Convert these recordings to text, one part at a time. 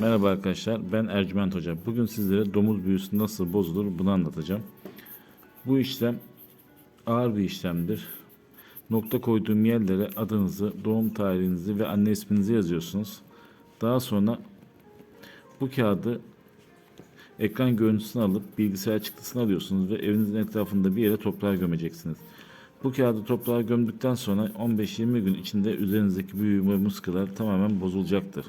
Merhaba arkadaşlar, ben Ercüment Hoca. Bugün sizlere domuz büyüsü nasıl bozulur bunu anlatacağım. Bu işlem ağır bir işlemdir. Nokta koyduğum yerlere adınızı, doğum tarihinizi ve anne isminizi yazıyorsunuz. Daha sonra bu kağıdı ekran görüntüsünü alıp bilgisayar çıktısını alıyorsunuz ve evinizin etrafında bir yere toprağa gömeceksiniz. Bu kağıdı toprağa gömdükten sonra 15-20 gün içinde üzerinizdeki büyü ve muskalar tamamen bozulacaktır.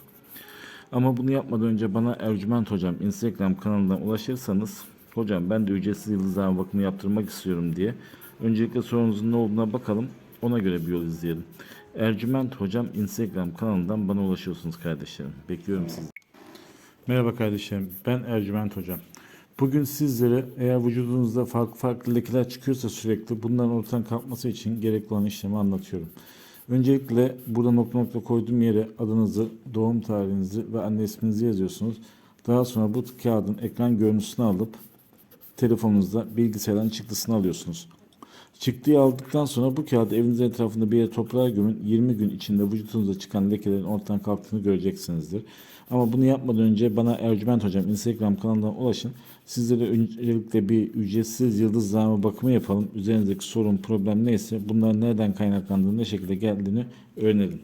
Ama bunu yapmadan önce bana Ercüment Hocam Instagram kanalından ulaşırsanız Hocam ben de ücretsiz yıldızlama bakımı yaptırmak istiyorum diye öncelikle sorunuzun ne olduğuna bakalım ona göre bir yol izleyelim. Ercüment Hocam Instagram kanalından bana ulaşıyorsunuz kardeşlerim. Bekliyorum sizi. Merhaba kardeşlerim ben Ercüment Hocam. Bugün sizlere eğer vücudunuzda farklı farklı lekeler çıkıyorsa sürekli bunların ortadan kalkması için gerekli olan işlemi anlatıyorum. Öncelikle burada nokta nokta koyduğum yere adınızı, doğum tarihinizi ve anne isminizi yazıyorsunuz. Daha sonra bu kağıdın ekran görüntüsünü alıp telefonunuzda bilgisayardan çıktısını alıyorsunuz. Çıktıyı aldıktan sonra bu kağıdı evinizin etrafında bir yere toprağa gömün. 20 gün içinde vücudunuza çıkan lekelerin ortadan kalktığını göreceksinizdir. Ama bunu yapmadan önce bana Ercüment Hocam Instagram kanalından ulaşın. Sizlere öncelikle bir ücretsiz yıldız zarfı bakımı yapalım. Üzerinizdeki sorun, problem neyse bunların nereden kaynaklandığını, ne şekilde geldiğini öğrenelim.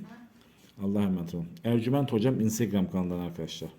Allah'a emanet olun. Ercüment Hocam Instagram kanalından arkadaşlar.